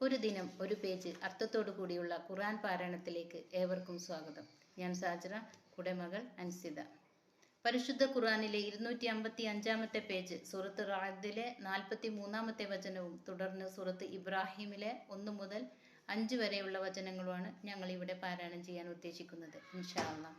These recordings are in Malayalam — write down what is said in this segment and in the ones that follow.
ഒരു ദിനം ഒരു പേജ് അർത്ഥത്തോടു കൂടിയുള്ള ഖുർആൻ പാരായണത്തിലേക്ക് ഏവർക്കും സ്വാഗതം ഞാൻ സാജറ കുടമകൾ അൻസിത പരിശുദ്ധ ഖുർആനിലെ ഇരുന്നൂറ്റി അമ്പത്തി അഞ്ചാമത്തെ പേജ് സൂറത്ത് റാദിലെ നാൽപ്പത്തി മൂന്നാമത്തെ വചനവും തുടർന്ന് സൂറത്ത് ഇബ്രാഹിമിലെ ഒന്ന് മുതൽ അഞ്ച് വരെയുള്ള വചനങ്ങളുമാണ് ഞങ്ങൾ ഇവിടെ പാരായണം ചെയ്യാൻ ഉദ്ദേശിക്കുന്നത് ഇൻഷാ അല്ലാ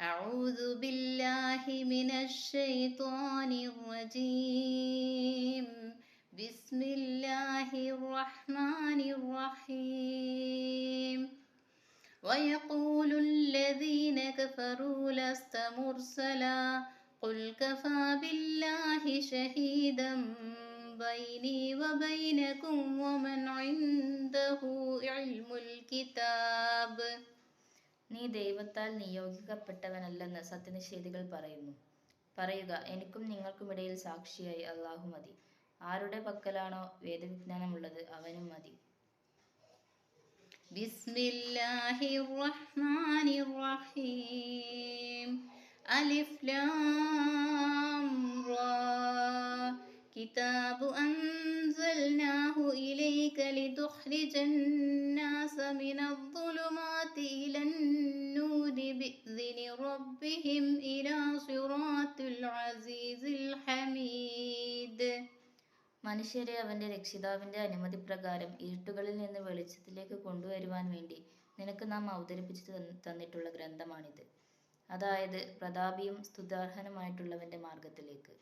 أعوذ بالله من الشيطان الرجيم بسم الله الرحمن الرحيم ويقول الذين كفروا لست مرسلا قل كفى بالله شهيدا بيني وبينكم ومن عنده علم الكتاب നീ ദൈവത്താൽ നിയോഗിക്കപ്പെട്ടവനല്ലെന്ന് സത്യനിഷേധികൾ പറയുന്നു പറയുക എനിക്കും നിങ്ങൾക്കുമിടയിൽ സാക്ഷിയായി അള്ളാഹു മതി ആരുടെ പക്കലാണോ വേദവിജ്ഞാനമുള്ളത് അവനും മതി. ബിസ്മില്ലാഹിർ റഹ്മാനിർ റഹീം അലിഫ് ലാം റാ. കിതാബു അൻസൽനാഹു ഇലൈക ലിതുഖ്രിജന്നാസ മിനദ്ദുലുമാതി റബ്ബിഹിം മനുഷ്യരെ അവന്റെ രക്ഷിതാവിന്റെ അനുമതി പ്രകാരം ഇരുട്ടുകളിൽ നിന്ന് വെളിച്ചത്തിലേക്ക് കൊണ്ടുവരുവാൻ വേണ്ടി നിനക്ക് നാം അവതരിപ്പിച്ചു തന്നിട്ടുള്ള ഗ്രന്ഥമാണിത്. അതായത് പ്രതാപിയും സ്തുതാർഹനുമായിട്ടുള്ളവന്റെ മാർഗത്തിലേക്ക്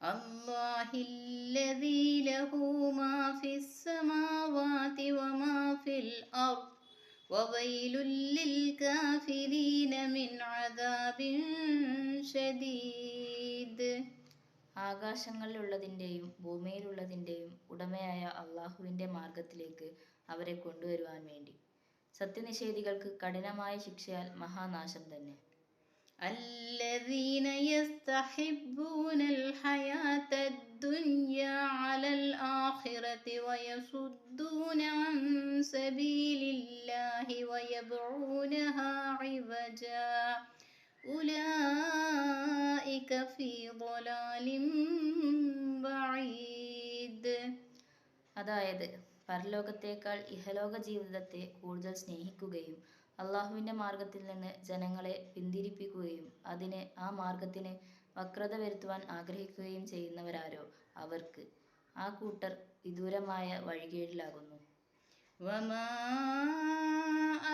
അള്ളാഹില്ലതീലഹൂമാ ആകാശങ്ങളിലുള്ളതിൻ്റെയും ഭൂമിയിലുള്ളതിൻ്റെയും ഉടമയായ അള്ളാഹുവിൻ്റെ മാർഗത്തിലേക്ക് അവരെ കൊണ്ടുവരുവാൻ വേണ്ടി സത്യനിഷേധികൾക്ക് കഠിനമായ ശിക്ഷയാൽ മഹാനാശം തന്നെ الذين يستحبون الحياة الدنيا على الآخرة ويصدون عن سبيل الله ويبغونها عوجا أولئك في ضلال അതായത് പരലോകത്തേക്കാൾ ഇഹലോക ജീവിതത്തെ കൂടുതൽ സ്നേഹിക്കുകയും അള്ളാഹുവിന്റെ മാർഗത്തിൽ നിന്ന് ജനങ്ങളെ പിന്തിരിപ്പിക്കുകയും അതിന് ആ മാർഗത്തിന് വക്രത വരുത്തുവാൻ ആഗ്രഹിക്കുകയും ചെയ്യുന്നവരാരോ അവർക്ക്? ആ കൂട്ടർ വിദൂരമായ വഴികേടിലാകുന്നു. വമ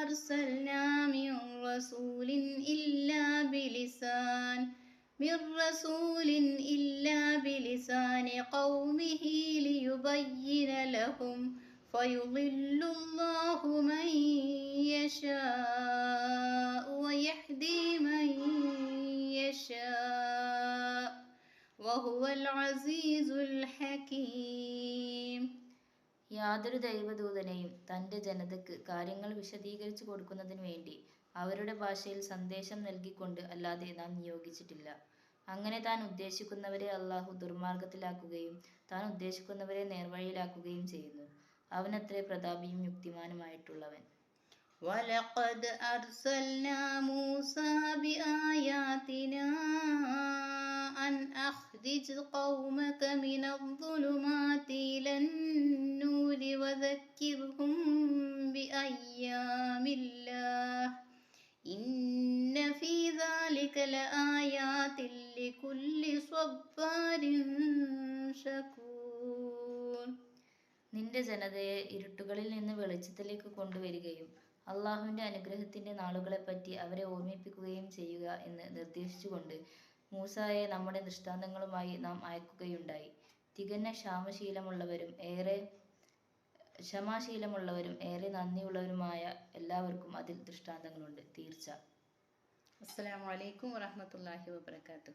അർസൽനാ من رسول إلا بلسان قومه ليبين لهم فيضل الله من يشاء ويهدي من يشاء وهو العزيز الحكيم യാതൊരു ദൈവദൂതനെയും തൻ്റെ ജനതയ്ക്ക് കാര്യങ്ങൾ വിശദീകരിച്ചു കൊടുക്കുന്നതിന് വേണ്ടി അവരുടെ ഭാഷയിൽ സന്ദേശം നൽകിക്കൊണ്ട് അല്ലാതെ നാം നിയോഗിച്ചിട്ടില്ല അങ്ങനെ താൻ ഉദ്ദേശിക്കുന്നവരെ അള്ളാഹു ദുർമാർഗത്തിലാക്കുകയും താൻ ഉദ്ദേശിക്കുന്നവരെ നേർവഴിയിലാക്കുകയും ചെയ്യുന്നു അവനത്രേ പ്രതാപിയും യുക്തിമാനുമായിട്ടുള്ളവൻ ولقد أرسلنا موسى بآياتنا أن أخرج قومك من الظلمات إلى النور وذكرهم ജബ്ബാരി നിന്റെ ജനതയെ ഇരുട്ടുകളിൽ നിന്ന് വെളിച്ചത്തിലേക്ക് കൊണ്ടുവരികയും അള്ളാഹുവിന്റെ അനുഗ്രഹത്തിന്റെ നാളുകളെ പറ്റി അവരെ ഓർമ്മിപ്പിക്കുകയും ചെയ്യുക എന്ന് നിർദ്ദേശിച്ചുകൊണ്ട് മൂസായെ നമ്മുടെ ദൃഷ്ടാന്തങ്ങളുമായി നാം അയക്കുകയുണ്ടായി. തികഞ്ഞ ക്ഷാമശീലമുള്ളവരും ഏറെ ക്ഷമാശീലമുള്ളവരും ഏറെ നന്ദിയുള്ളവരുമായ എല്ലാവർക്കും അതിൽ ദൃഷ്ടാന്തങ്ങളുണ്ട്. തീർച്ച. അസ്സാം വലൈക്കും വാഹമത്തല്ലാഹി വാത്തു